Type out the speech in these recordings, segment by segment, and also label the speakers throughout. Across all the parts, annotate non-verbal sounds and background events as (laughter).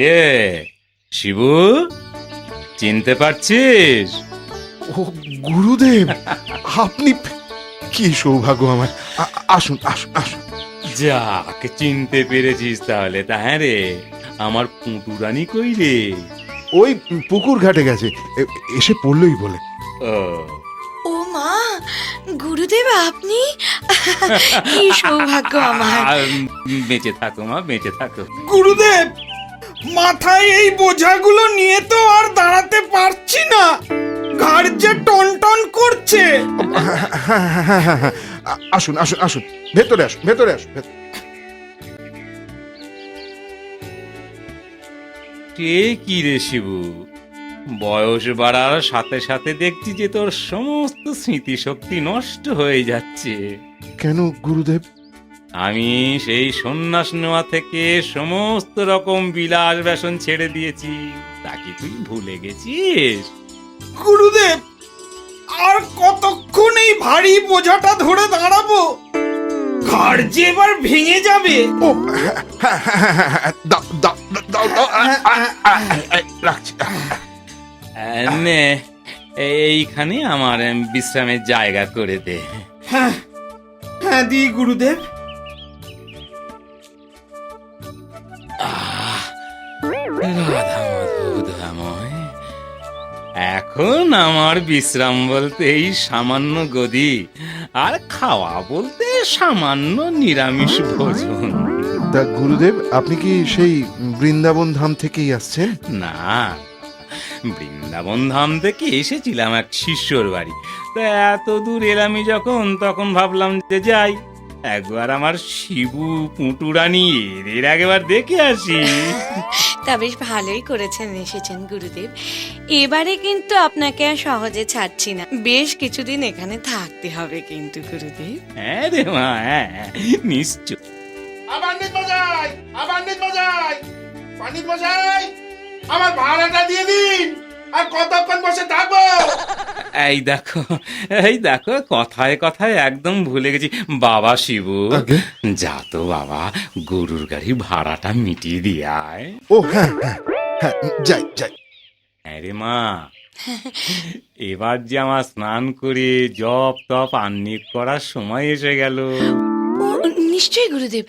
Speaker 1: কিরে শিবু চিনতে পারছিস?
Speaker 2: ও গুরুদেব আপনি কি সৌভাগ্য আমার। আসুন আসুন আসুন।
Speaker 1: যাক চিনতে পেরেছিস তাহলে তা হ্যাঁ রে আমার পুঁটুরানি কই রে?
Speaker 2: ওই পুকুর ঘাটে গেছে এসে পড়লই বলে।
Speaker 1: ও।
Speaker 3: ও মা গুরুদেব আপনি? কি সৌভাগ্য আমার।
Speaker 1: বেঁচে থাকো মা বেঁচে থাকো।
Speaker 4: গুরুদেব! মাথায় এই বোঝাগুলো নিয়ে তো আর দাঁড়াতে পারছি না। ঘাড় যে টন টন করছে।
Speaker 2: আসুন আসুন আসুন। ভেতরে আসুন ভেতরে আসুন
Speaker 1: কে কি রে শিবু? বয়স বাড়ার সাথে সাথে দেখছি যে তোর সমস্ত স্মৃতিশক্তি নষ্ট হয়ে যাচ্ছে।
Speaker 2: কেন গুরুদেব?
Speaker 1: আমি সেই সন্ন্যাস নেওয়া থেকে সমস্ত রকম বিলাস ব্যসন ছেড়ে দিয়েছি। তা কি তুই ভুলে গেছিস?
Speaker 4: গুরুদেব আর কতক্ষণ এই ভারী বোঝাটা ধরে দাঁড়াবো? ঘাড় যে এবার ভেঙে যাবে।
Speaker 2: ও দাও দাও দাও দাও আ, আ, আ, আ, রাখছি।
Speaker 1: নে এইখানে আমার বিশ্রামের জায়গা করে দে।
Speaker 4: হ্যাঁ হ্যাঁ দি গুরুদেব।
Speaker 1: রাধা এখন আমার বিশ্রাম বলতে এই সামান্য গদি আর খাওয়া বলতে সামান্য নিরামিষ ভোজন।
Speaker 2: তা গুরুদেব আপনি কি সেই বৃন্দাবন ধাম থেকেই আসছেন?
Speaker 1: না বৃন্দাবন ধাম থেকে এসেছিলাম এক শিষ্যর বাড়ি। তা এত দূর এলামি যখন তখন ভাবলাম যে যাই। একবার আমার শিবু পুটুরানি এদের একবার দেখে আসি।
Speaker 3: তা বেশ ভালোই করেছেন এসেছেন গুরুদেব। এবারে কিন্তু আপনাকে আর সহজে ছাড়ছি না। বেশ কিছুদিন এখানে থাকতে হবে কিন্তু গুরুদেব।
Speaker 1: হ্যাঁ রে মা হ্যাঁ নিশ্চয়।
Speaker 5: আবার নিত মশাই আবার নিত পানিত মশাই আমার ভাড়াটা দিয়ে দিন। আর কতক্ষণ বসে থাকব?
Speaker 1: এই দেখো এই দেখো কথায় কথায় একদম ভুলে গেছি। বাবা শিবু যা তো বাবা গরুর গাড়ি ভাড়াটা মিটিয়ে দিয়ে আয়।
Speaker 2: ও হ্যাঁ হ্যাঁ হ্যাঁ যাই যাই।
Speaker 1: আরে মা এবার যে আমার স্নান করে জপ তপ আন্নিক করার সময় এসে গেল।
Speaker 3: ও নিশ্চয়ই গুরুদেব।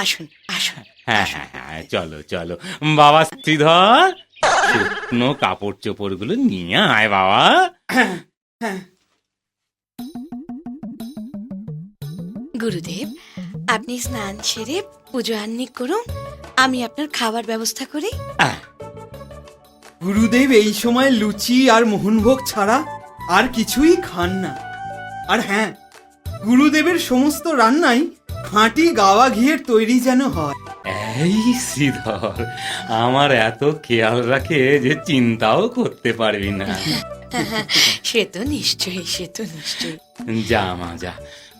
Speaker 3: আসুন আসুন
Speaker 1: হ্যাঁ হ্যাঁ হ্যাঁ চলো চলো। বাবা শ্রীধর শুকনো কাপড় চোপড়গুলো নিয়ে আয় বাবা।
Speaker 3: গুরুদেব আপনি স্নান সেরে পুজো আহ্নিক করুন। আমি আপনার খাবার ব্যবস্থা করি।
Speaker 4: গুরুদেব এই সময় লুচি আর মোহনভোগ ছাড়া আর কিছুই খান না। আর হ্যাঁ গুরুদেবের সমস্ত রান্নাই খাঁটি গাওয়া ঘিয়ের তৈরি যেন হয়।
Speaker 1: এই শ্রীধর আমার এত খেয়াল রাখে যে চিন্তাও করতে পারবি না।
Speaker 3: সে তো নিশ্চয়ই সে তো নিশ্চয়ই।
Speaker 1: যা মা যা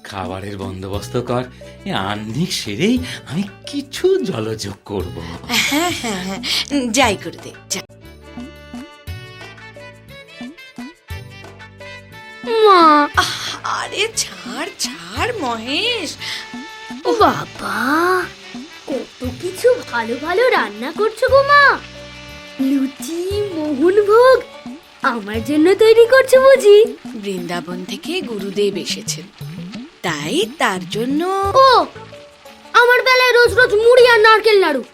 Speaker 1: খাবারের বন্দোবস্ত কর। এ আহ্নিক সেরেই আমি কিছু জলযোগ করব।
Speaker 3: হ্যাঁ হ্যাঁ হ্যাঁ যাই গুরুদেব যাই
Speaker 6: মা।
Speaker 3: আরে ছাড় ছাড় মহেশ।
Speaker 6: বাবা কত কিছু ভালো ভালো রান্না করছ গো মা। লুচি মোহনভোগ আমার জন্য তৈরি করছ বুঝি।
Speaker 3: বৃন্দাবন থেকে গুরুদেব এসেছেন। তাই তার জন্য
Speaker 6: ও আমার বেলায় রোজ রোজ মুড়ি আর নারকেল নাড়ু।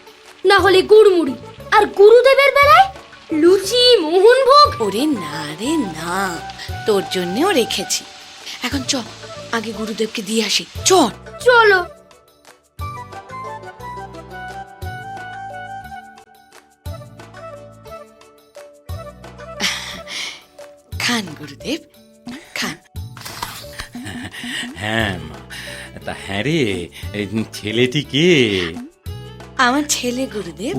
Speaker 6: না হলে গুড় মুড়ি আর গুরুদেবের বেলায় লুচি মোহনভোগ
Speaker 3: ওরে না রে না তোর জন্যও রেখেছি। এখন চ আগে গুরুদেবকে দিয়ে আসি। চল।
Speaker 6: চলো।
Speaker 3: গুরুদেব খান।
Speaker 1: হ্যাঁ মা। তা হ্যাঁ রে ছেলেটি কে?
Speaker 3: আমার ছেলে গুরুদেব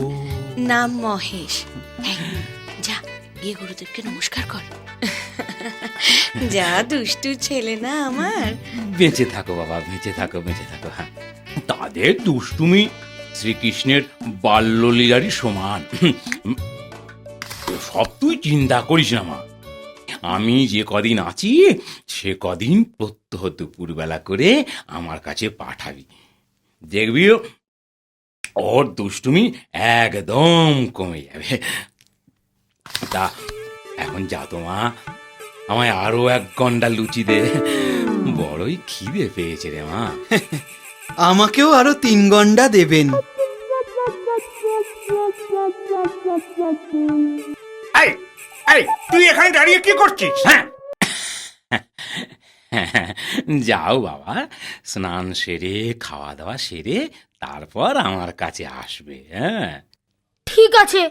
Speaker 3: নাম মহেশ। যা গিয়ে গুরুদেবকে নমস্কার কর। যা দুষ্টু ছেলে না আমার।
Speaker 1: বেঁচে থাকো বাবা বেঁচে থাকো বেঁচে থাকো হ্যাঁ। তাদের দুষ্টুমি শ্রীকৃষ্ণের বাল্যলীলারই সমান। সব তুই চিন্তা করিস না মা। আমি যে কদিন আছি, সে কদিন প্রত্যহ দুপুরবেলা করে আমার কাছে পাঠাবি। দেখবি, ওর দুষ্টুমি একদম কমে যাবে। তা এখন যা তো মা। আমায় আরও এক গন্ডা লুচি দে। বড়ই খিদে পেয়েছে রে মা।
Speaker 7: আমাকেও আরও তিন গন্ডা দেবেন।
Speaker 4: এই তুই এখানে দাঁড়িয়ে কি করছিস?
Speaker 1: হ্যাঁ। যাও বাবা স্নান সেরে খাওয়া দাওয়া সেরে তারপর আমার কাছে আসবে হ্যাঁ।
Speaker 6: ঠিক আছে।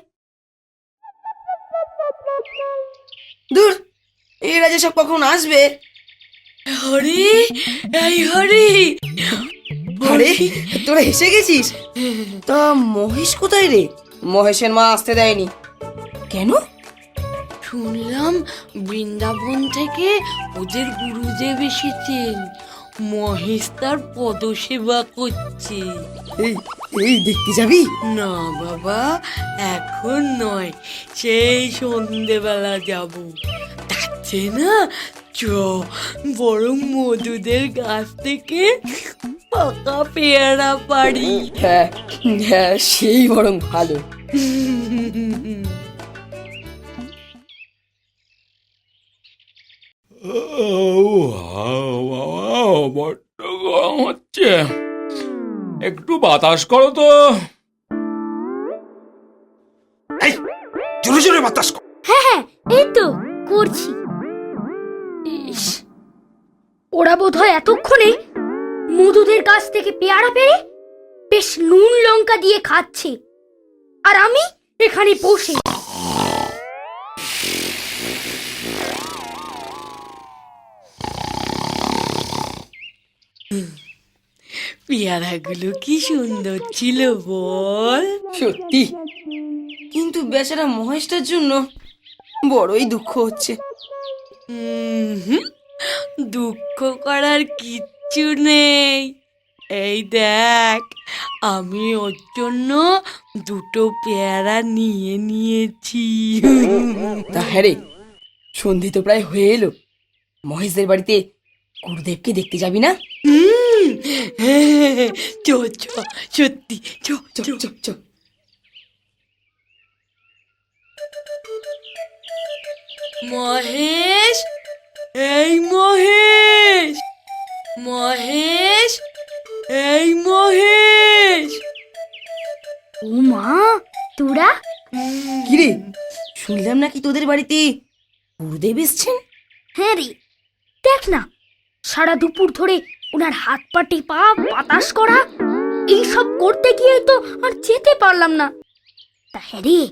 Speaker 8: দূর এরা যে সব কখন আসবে?
Speaker 9: হরি এই হরি।
Speaker 8: আরে তোরা এসে গেছিস? তা মহেশ কোথায় রে? মহেশের মা আসতে দেয়নি। কেন?
Speaker 9: শুনলাম বৃন্দাবন থেকে ওদের গুরুদেব এসেছেন। মহেশ তার পদসেবা করছে।
Speaker 8: এই এই দেখতে যাবি?
Speaker 9: না বাবা এখন নয় সেই সন্ধেবেলা যাব। তার চেয়ে না চ বরং মধুদের গাছ থেকে পাকা পেয়ারা পারি
Speaker 8: হ্যাঁ হ্যাঁ সেই বরং ভালো। (laughs)
Speaker 1: হচ্ছে একটু বাতাস করো তো
Speaker 4: জোরে জোরে বাতাস কর।
Speaker 6: হ্যাঁ হ্যাঁ এই তো করছি ইস, ওরা বোধ হয় এতক্ষণে মধুদের কাছ থেকে পেয়ারা পেরে বেশ নুন লঙ্কা দিয়ে খাচ্ছে আর আমি এখানে বসে
Speaker 9: পেয়ারাগুলো কি সুন্দর ছিল বল।
Speaker 8: সত্যি? কিন্তু বেচারা মহেশটার জন্য বড়ই দুঃখ হচ্ছে।
Speaker 9: দুঃখ করার কিচ্ছু নেই। এই দেখ আমি ওর জন্য দুটো পেয়ারা নিয়ে নিয়েছি।
Speaker 8: তা হ্যাঁ রে সন্ধে তো প্রায় হয়ে এলো। মহেশদের বাড়িতে গুরুদেবকে দেখতে যাবি না?
Speaker 9: হুম, চ চ সত্যি চ চ
Speaker 8: চপ চপ
Speaker 9: মহেশ এই মহেশ মহেশ এই মহেশ
Speaker 6: ও মা তোরা?
Speaker 8: কিরে শুনলাম নাকি তোদের বাড়িতে গুরুদেব এসছেন?
Speaker 6: হ্যাঁ রে দেখ না সারা দুপুর ধরে ওনার হাত পা টেপা বাতাস করা এইসব করতে গিয়ে তো আর যেতে পারলাম না। তা হ্যাঁ রে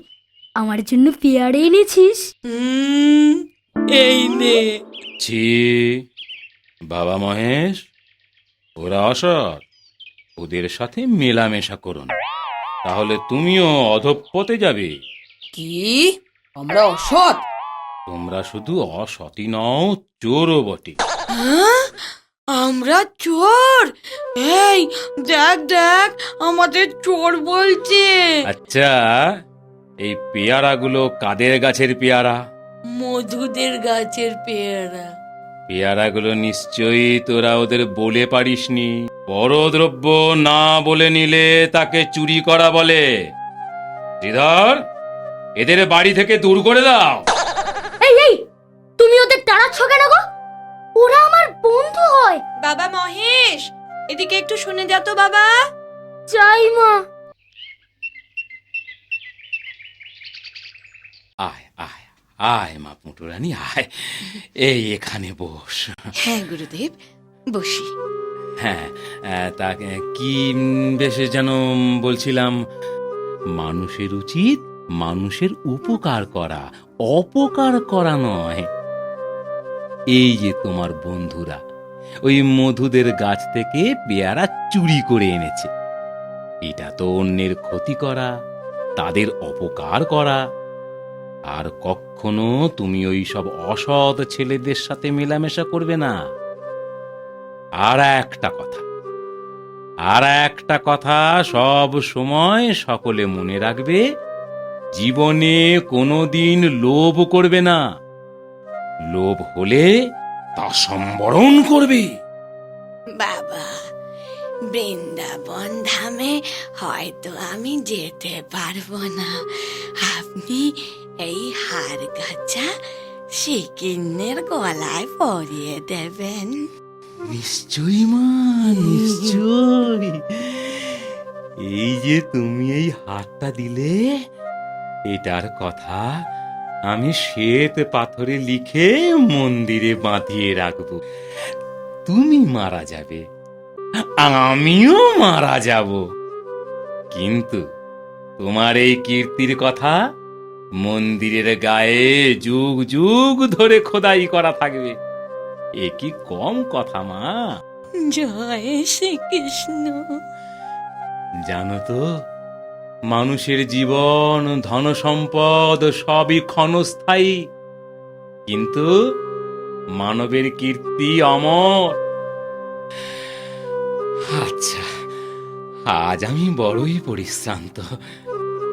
Speaker 6: আমার জন্য পেয়ারে এনেছিস?
Speaker 9: হুম, এই নে।
Speaker 1: ছি বাবা মহেশ ওরা অসৎ। ওদের সাথে মেলামেশা করুন। তাহলে তুমিও অধপতে যাবে।
Speaker 8: কি? আমরা অসৎ?
Speaker 1: তোমরা শুধু অসতী নও চোরও বটে।
Speaker 9: হ্যাঁ? আমরা চোর? এই দেখ দেখ আমাদের চোর বলছে।
Speaker 1: আচ্ছা এই পেয়ারাগুলো কাদের গাছের পেয়ারা?
Speaker 9: মধুদের গাছের পেয়ারা।
Speaker 1: পেয়ারাগুলো নিশ্চয়ই তোরা ওদের বলে পারিসনি। পরদ্রব্য না বলে নিলে তাকে চুরি করা বলে। শ্রীধর এদের বাড়ি থেকে দূর করে দাও।
Speaker 6: এই এই তুমি ওদের তাড়াচ্ছ কেন গো? ওরা বন্ধু হয়।
Speaker 9: বাবা মহেশ এদিকে একটু শুনে যা তো বাবা।
Speaker 6: চাই মা।
Speaker 1: আয় আয় আয় মা পুটুরানি আয়। এই এখানে বস।
Speaker 9: হ্যাঁ গুরুদেব বসি।
Speaker 1: হ্যাঁ তা কি বেশ যেন বলছিলাম মানুষের উচিত মানুষের উপকার করা অপকার করা নয়। এই যে তোমার বন্ধুরা, ওই মধুদের গাছ থেকে পেয়ারা চুরি করে এনেছে। এটা তো অন্যের ক্ষতি করা, তাদের অপকার করা। আর কখনো তুমি ওই সব অসৎ ছেলেদের সাথে মেলামেশা করবে না। আর একটা কথা, আর একটা কথা সব সময় সকলে মনে রাখবে, জীবনে কোনোদিন লোভ করবে না। লোভ হলে তা সম্বরণ করবে।
Speaker 9: বাবা
Speaker 3: বৃন্দাবন ধামে হয়তো আমি যেতে পারব না। আপনি এই হার গাছা সিকিন্নের গলায় পরিয়ে দেবেন।
Speaker 1: নিশ্চয়ই মা নিশ্চয় এই যে তুমি এই হাতটা দিলে এটার কথা আমি শ্বেত পাথরে লিখে মন্দিরে বাঁধিয়ে রাখব। তুমি মারা যাবে। আমিও মারা যাব। কিন্তু তোমার এই কীর্তির কথা মন্দিরের গায়ে যুগ যুগ ধরে খোদাই করা থাকবে। এ কি কম কথা মা?
Speaker 3: জয় শ্রীকৃষ্ণ।
Speaker 1: জানো তো মানুষের জীবন ধন সম্পদ সবই ক্ষণস্থায়ী। কিন্তু মানবের কীর্তি অমর। আচ্ছা আজ আমি বড়ই পরিশ্রান্ত।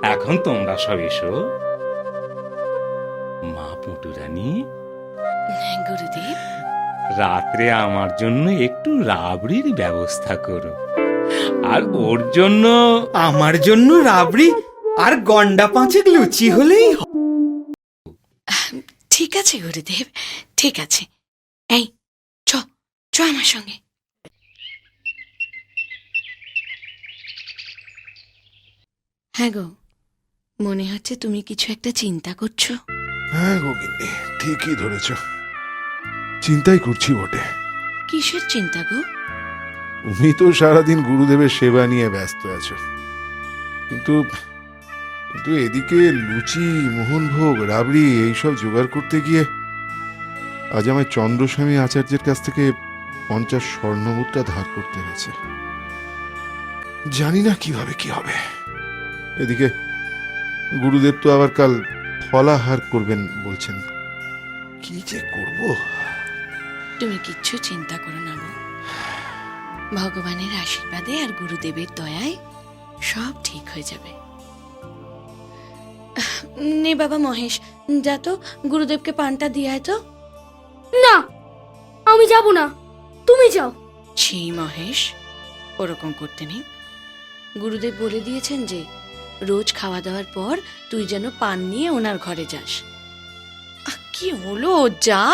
Speaker 1: এখন তোমরা সব এসো। মা পুটুরানী।
Speaker 3: হ্যাঁ, গুরুদেব।
Speaker 1: রাত্রে আমার জন্য একটু রাবড়ির ব্যবস্থা করো। আর ওর জন্য
Speaker 4: আমার জন্য রাবড়ি আর গন্ডা পাঁচেক লুচি হলেই
Speaker 3: ঠিক আছে গুরুদেব ঠিক আছে। এই চ চ আমার সঙ্গে। হ্যাঁ গো মনে হচ্ছে তুমি কিছু একটা চিন্তা করছ।
Speaker 2: হ্যাঁ গোবিন্দি ঠিকই ধরেছ। চিন্তাই করছি বটে।
Speaker 3: কিসের চিন্তা গো?
Speaker 2: তুমি তো সারাদিন গুরুদেবের সেবা নিয়ে ব্যস্ত আছো। কিন্তু কিন্তু এদিকে লুচি মোহনভোগ রাবড়ি এইসব জোগাড় করতে গিয়ে আজ আমায় চন্দ্রস্বামী আচার্যের কাছ থেকে পঞ্চাশ স্বর্ণমুদ্রা ধার করতে হয়েছে। জানি না কীভাবে কি হবে। এদিকে গুরুদেব তো আবার কাল ফলাহার করবেন বলছেন। কি যে করব?
Speaker 3: তুমি কিচ্ছু চিন্তা করো না গো। ভগবানের আশীর্বাদে আর গুরুদেবের দয়ায় সব ঠিক হয়ে যাবে। নে বাবা মহেশ যা তো গুরুদেবকে পানটা দিয়ে আয় তো।
Speaker 6: না আমি যাব না তুমি যাও।
Speaker 3: ছি মহেশ ওরকম করতে নেই। গুরুদেব বলে দিয়েছেন যে রোজ খাওয়া দাওয়ার পর তুই যেন পান নিয়ে ওনার ঘরে যাস। কি হলো যা।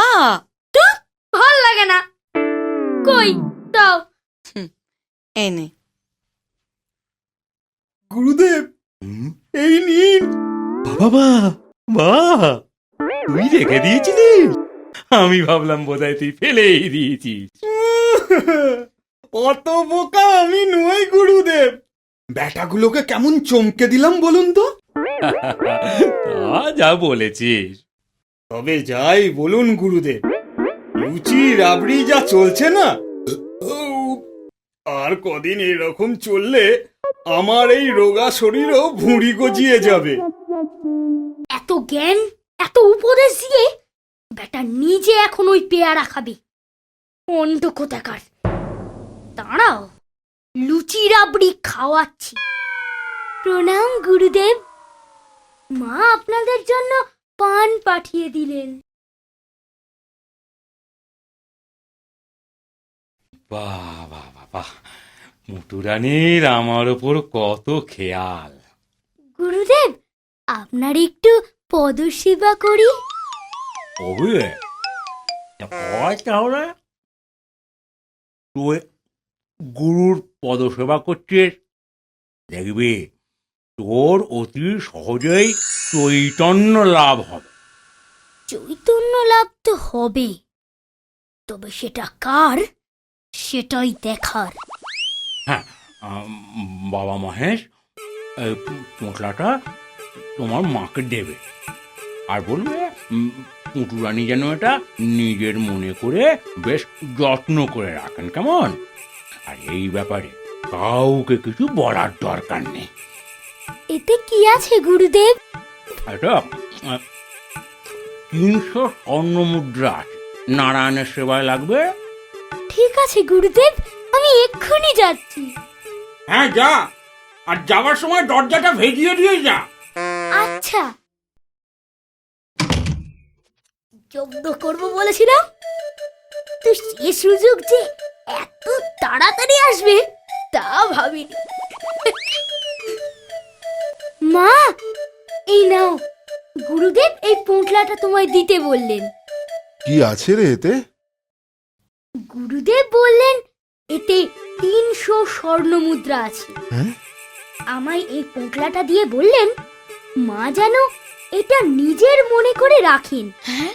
Speaker 6: ভালো লাগে না। কই দাও।
Speaker 3: এনে
Speaker 4: গুরুদেব এই নিন।
Speaker 1: বাবা মা তুই রেখে দিয়েছিলি আমি ভাবলাম বোধহয় তুই ফেলেই দিয়েছিস।
Speaker 4: অত বোকা আমি নই গুরুদেব। ব্যাটাগুলোকে কেমন চমকে দিলাম বলুন তো?
Speaker 1: তা যা বলেছিস।
Speaker 4: তবে যাই বলুন গুরুদেব লুচি রাবড়ি যা চলছে না আর কদিন এরকম চললে আমার এই রোগা শরীরও ভুঁড়ি গজিয়ে যাবে।
Speaker 6: এত জ্ঞান এত উপদেশ দিয়ে বেটা নিজে এখন ওই পেয়ারা খাবে। অন্ধ কোথাকার দাঁড়াও লুচি রাবড়ি খাওয়াচ্ছি। প্রণাম গুরুদেব। মা আপনাদের জন্য পান পাঠিয়ে দিলেন।
Speaker 1: বাহ বাহ বাহ। বাহ মুটুরানির আমার ওপর কত খেয়াল।
Speaker 6: গুরুদেব আপনার একটু পদসেবা করি।
Speaker 1: হয় তাহলে? তুই গুরুর পদসেবা করছিস দেখবি তোর অতি সহজেই চৈতন্য লাভ হবে।
Speaker 6: চৈতন্য লাভ তো হবে। তবে সেটা কার? সেটাই দেখার।
Speaker 1: হ্যাঁ আম, বাবা মহেশ এই পোটলাটা তোমার মাকে দেবে। আর বলবে উম, পুটুরানি যেন এটা নিজের মনে করে বেশ যত্ন করে রাখেন কেমন? আর এই ব্যাপারে কাউকে কিছু বলার দরকার নেই।
Speaker 6: এতে কি আছে গুরুদেব?
Speaker 1: এটা তিনশো স্বর্ণ মুদ্রা আছে। নারায়ণের সেবায় লাগবে
Speaker 6: ঠিক আছে গুরুদেব। আমি এক্ষুনি যাচ্ছি।
Speaker 1: হ্যাঁ যা। আর যাওয়ার সময় দরজাটা ভেজিয়ে দিয়ে যা।
Speaker 6: আচ্ছা। যজ্ঞ করব বলেছিলাম। তো সে সুযোগ যে এত তাড়াতাড়ি আসবে তা ভাবিনি। মা এই নাও। গুরুদেব এই পোঁটলাটা তোমায় দিতে বললেন।
Speaker 2: কি আছে রে এতে?
Speaker 6: গুরুদেব বললেন এতে তিনশো স্বর্ণ মুদ্রা আছে।
Speaker 2: হ্যাঁ?
Speaker 6: আমায় এই পোঁটলাটা দিয়ে বললেন মা যেন এটা নিজের মনে করে রাখেন।
Speaker 3: হ্যাঁ?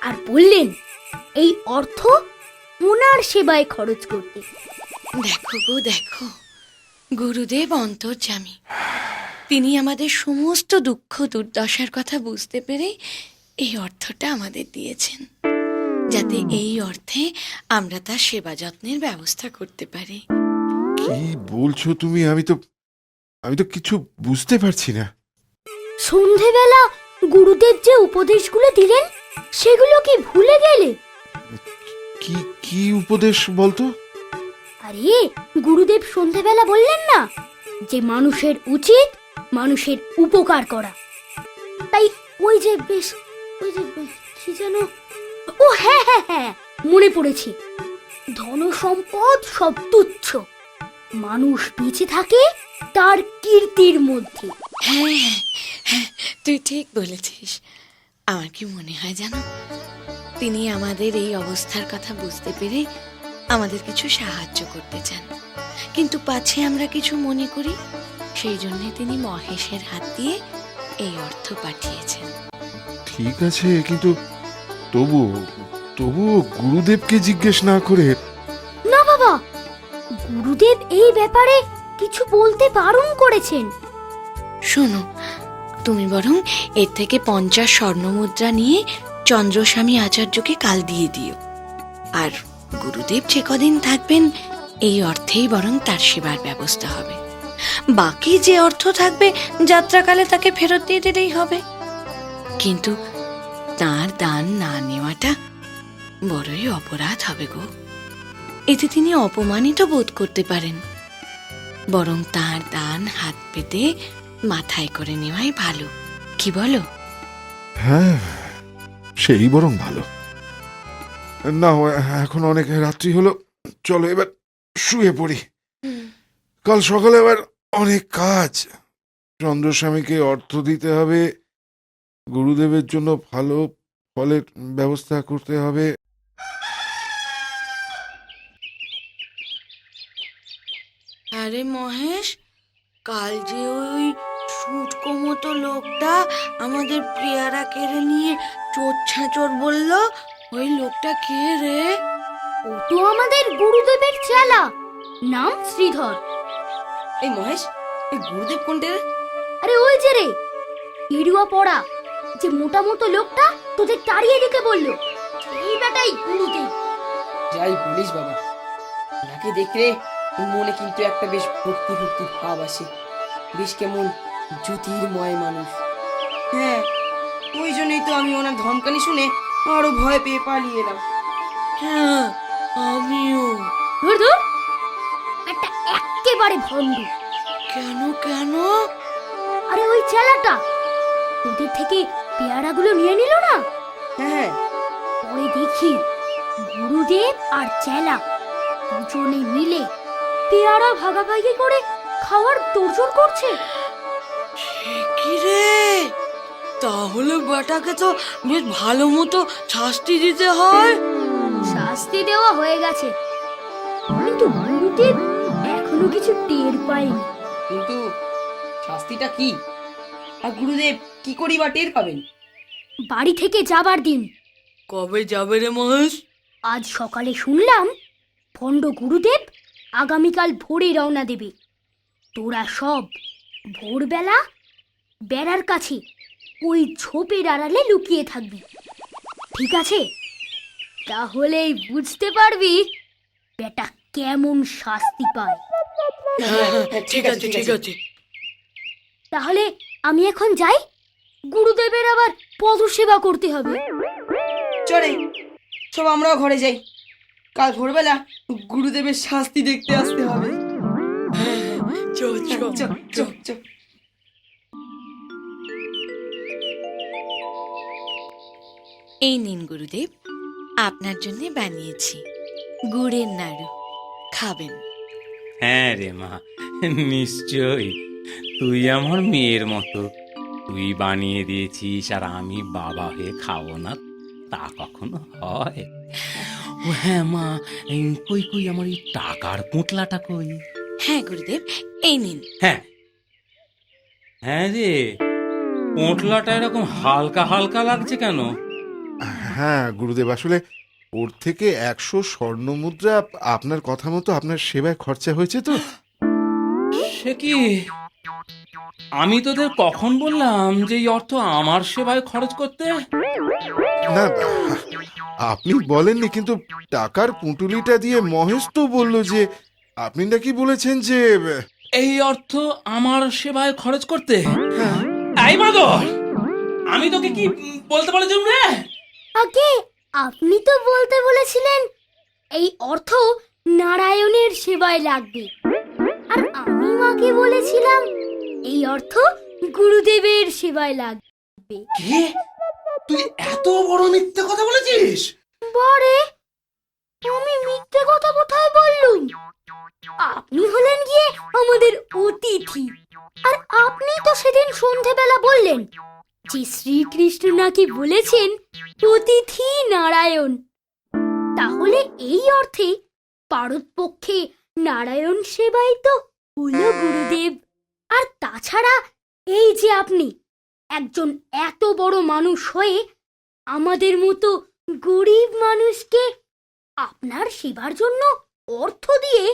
Speaker 6: আর বললেন এই অর্থ ওনার সেবায় খরচ করতে।
Speaker 3: দেখো গো দেখো। গুরুদেব অন্তর্যামী। তিনি আমাদের সমস্ত দুঃখ দুর্দশার কথা বুঝতে পেরে এই অর্থটা আমাদের দিয়েছেন। যাতে এই অর্থে আমরা তার সেবা যত্নের ব্যবস্থা করতে পারি।
Speaker 2: কি বলছো তুমি? আমি তো আমি তো কিছু বুঝতে পারছি না।
Speaker 6: সন্ধেবেলা গুরুদেব যে উপদেশগুলো দিলেন সেগুলো কি ভুলে গেলে?
Speaker 2: কি কি উপদেশ বলতো?
Speaker 6: আরে গুরুদেব সন্ধেবেলা বললেন না যে মানুষের উচিত মানুষের উপকার করা। তাই ওই যে বেশ ওই যে বেশ, কি যেন ও হ্যাঁ হ্যাঁ হ্যাঁ মনে পড়েছে। ধন সম্পদ সব তুচ্ছ। মানুষ বেঁচে থাকে তার কীর্তির মধ্যে।
Speaker 3: হ্যাঁ হ্যাঁ, হ্যাঁ তুই ঠিক বলেছিস। আমার কি মনে হয় জানো? তিনি আমাদের এই অবস্থার কথা বুঝতে পেরে আমাদের কিছু সাহায্য করতে চান। কিন্তু পাছে আমরা কিছু মনে করি সেই জন্য তিনি মহেশের হাত দিয়ে এই অর্থ পাঠিয়েছেন।
Speaker 2: ঠিক আছে কিন্তু তবু তবু গুরুদেবকে জিজ্ঞেস না করে।
Speaker 6: না বাবা গুরুদেব এই ব্যাপারে কিছু বলতে বারণ করেছেন।
Speaker 3: শোনো তুমি বরং এর থেকে পঞ্চাশ স্বর্ণমুদ্রা নিয়ে চন্দ্রস্বামী আচার্যকে কাল দিয়ে দিও। আর গুরুদেব যে কদিন থাকবেন এই অর্থেই বরং তার সেবার ব্যবস্থা হবে। বাকি যে অর্থ থাকবে যাত্রাকালে তাকে ফেরত দিয়ে দিলেই হবে। কিন্তু তার দান না নেওয়াটা বড়ই অপরাধ হবে গো। এতে তিনি অপমানিত বোধ করতে পারেন। বরং তার দান হাত পেতে মাথায় করে নেওয়াই ভালো। কি বলো?
Speaker 2: হ্যাঁ সেই বরং ভালো। না এখন অনেক রাত্রি হলো। চলো এবার শুয়ে পড়ি। কাল সকালে আবার অনেক কাজ। চন্দ্রস্বামীকে অর্থ দিতে হবে গুরুদেবের জন্য ভালো ফলের ব্যবস্থা করতে হবে।
Speaker 3: আরে মহেশ কাল যে ওই সুটকো মতো লোকটা আমাদের প্রিয়ারা কেড়ে নিয়ে চোর ছাঁচোর বলল ওই লোকটা কে রে?
Speaker 6: ও তো আমাদের গুরুদেবের চেলা নাম শ্রীধর।
Speaker 8: এই মহেশ এই গুরুদেব কোনটা রে?
Speaker 6: আরে ওই যে রে গেরুয়া পড়া যে মোটা মতো লোকটা তোদের তাড়িয়ে দিতে বলল। এই বেটাই গুরুদেব
Speaker 8: যাই বলিস বাবা। ওনাকে দেখলে মনে কিন্তু একটা বেশ ভক্তি ভক্তি ভাব আসে। বেশ কেমন জ্যোতির্ময় মানুষ। হ্যাঁ ওই জন্যই তো আমি ওনার ধমকানি শুনে আরও ভয় পেয়ে পালিয়ে এলাম।
Speaker 3: হ্যাঁ আমিও।
Speaker 6: ধুর ধুর একটা একেবারে ভণ্ড।
Speaker 3: কেন কেন?
Speaker 6: আরে ওই চেলাটা তোদের থেকে পেয়ারাগুলো নিয়ে নিল না?
Speaker 8: হ্যাঁ।
Speaker 6: পরে দেখি গুরুদেব আর চেলা দুজনে মিলে পেয়ারা ভাগাভাগি করে খাওয়ার তোড়জোড় করছে।
Speaker 3: কি রে? তাহলে বেটাকে তো বেশ ভালো মতো শাস্তি দিতে হয়।
Speaker 6: শাস্তি দেওয়া হয়ে গেছে। কিন্তু গুরুদেব এখনও কিছু টের পায়নি।
Speaker 8: কিন্তু শাস্তিটা কি? আর গুরুদেব কি করি বা টের পাবেন?
Speaker 6: বাড়ি থেকে যাবার দিন।
Speaker 3: কবে যাবে রে মহেশ?
Speaker 6: আজ সকালে শুনলাম ভণ্ড গুরুদেব আগামীকাল ভোরে রওনা দেবে। তোরা সব ভোরবেলা বেড়ার কাছে ওই ঝোপের আড়ালে লুকিয়ে থাকবি। ঠিক আছে? তাহলেই বুঝতে পারবি বেটা কেমন শাস্তি পায়।
Speaker 3: ঠিক আছে ঠিক আছে।
Speaker 6: তাহলে আমি এখন যাই। গুরুদেবের আবার পদসেবা করতে হবে।
Speaker 8: চলে সব আমরাও ঘরে যাই। কাল ভোরবেলা গুরুদেবের শাস্তি দেখতে আসতে হবে।
Speaker 3: চল
Speaker 8: চল চল চল
Speaker 3: এই নিন গুরুদেব আপনার জন্য বানিয়েছি গুড়ের নাড়ু। খাবেন।
Speaker 1: হ্যাঁ রে মা নিশ্চয়ই। তুই আমার মেয়ের মতো। তুই বানিয়ে দিয়েছিস আর আমি বাবা হয়ে খাব না। তা কখনো হয়? ও হ্যাঁ মা কই কই আমার এই টাকার পুঁটলাটা কই?
Speaker 3: হ্যাঁ গুরুদেব এই নিন।
Speaker 1: হ্যাঁ। হ্যাঁ রে পোঁটলাটা এরকম হালকা হালকা লাগছে কেন?
Speaker 2: হ্যাঁ গুরুদেব আসলে ওর থেকে একশো স্বর্ণ মুদ্রা আপনার কথা মতো আপনার সেবায় খরচা হয়েছে তো।
Speaker 1: সে কি? আমি তোদের কখন বললাম যে এই অর্থ আমার সেবায় খরচ করতে?
Speaker 2: না আপনি বলেননি কিন্তু টাকার পুঁটুলিটা দিয়ে মহেশ তো বলল যে আপনি নাকি বলেছেন যে
Speaker 1: এই অর্থ আমার সেবায় খরচ করতে? এই বাদর আমি তোকে কি বলতে বলেছিলাম রে?
Speaker 6: আগে আপনি তো বলতে বলেছিলেন এই অর্থ নারায়ণের সেবায় লাগবে। আর আমি মাকে বলেছিলাম এই অর্থ গুরুদেবের সেবায় লাগবে।
Speaker 5: কি? তুই এত বড় মিথ্যে কথা বলেছিস?
Speaker 6: পরে আমি মিথ্যে কথা কোথায় বললুম? আপনি হলেন গিয়ে আমাদের অতিথি। আর আপনি তো সেদিন সন্ধেবেলা বললেন যে শ্রীকৃষ্ণ নাকি বলেছেন অতিথি নারায়ণ। তাহলে এই অর্থে পারতপক্ষে নারায়ণ সেবাই তো হলো গুরুদেব। আর তাছাড়া এই যে আপনি একজন এত বড় মানুষ হয়ে আমাদের মতো গরিব মানুষকে আপনার সেবার জন্য অর্থ দিয়ে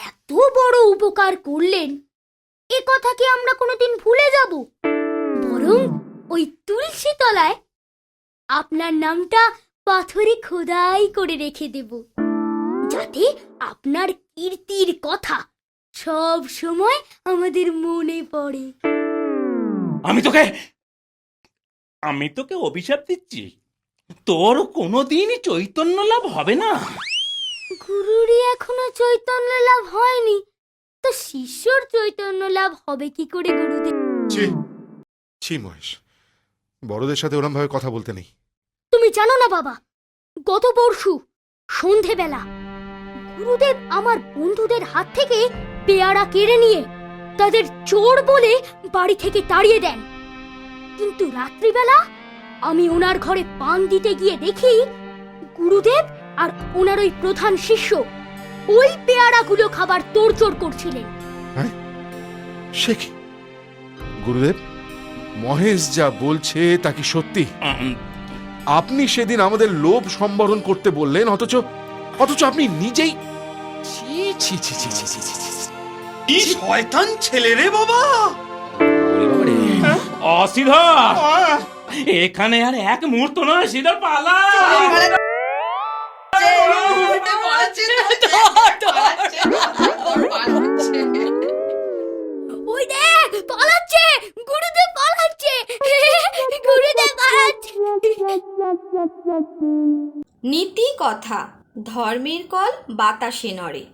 Speaker 6: এত বড় উপকার করলেন, এ কথা কি আমরা কোনোদিন ভুলে যাব? বরং ওই তুলসী তলায় আপনার নামটা পাথরে খোদাই করে রেখে দেব, যাতে আপনার কীর্তির কথা সব সময় আমাদের মনে পড়ে।
Speaker 1: আমি তোকে আমি তোকে অভিশাপ দিচ্ছি। তোর কোনোদিনই চৈতন্য লাভ হবে না।
Speaker 6: গুরুরই এখনও চৈতন্য লাভ হয়নি। তো শিষ্যর চৈতন্য লাভ হবে কি করে গুরুদেব?
Speaker 2: ছি ছি মহেশ বড়দের সাথে ওরম ভাবে কথা বলতে নেই।
Speaker 6: তুমি জানো না বাবা গত পরশু সন্ধেবেলা গুরুদেব আমার বন্ধুদের হাত থেকে পেয়ারা কেড়ে নিয়ে তাদের চোর বলে বাড়ি থেকে তাড়িয়ে দেন। কিন্তু রাত্রিবেলা আমি ওনার ঘরে পান দিতে গিয়ে দেখি গুরুদেব আর ওনার ওই প্রধান শিষ্য ওই পেয়ারাগুলো খাবার তোড়জোড় করছিলেন। হ্যাঁ?
Speaker 2: সে কি? গুরুদেব, মহেশ যা বলছে তা কি সত্যি? আপনি সেদিন আমাদের লোভ সম্বরণ করতে বললেন, অথচ অথচ আপনি নিজেই ছি ছি ছি ছি ছি ছি ছি।
Speaker 4: কি শয়তান ছেলে রে বাবা?
Speaker 1: ওরে বাবারে। অসিধর এখানে আর এক মুহূর্ত নয় সিধর পালা।
Speaker 6: ওই দেখ পালাচ্ছে গুরুদেব পালাচ্ছে। গুরুদেব পালাচ্ছে।
Speaker 10: নীতি কথা ধর্মের কল বাতাসে নড়ে।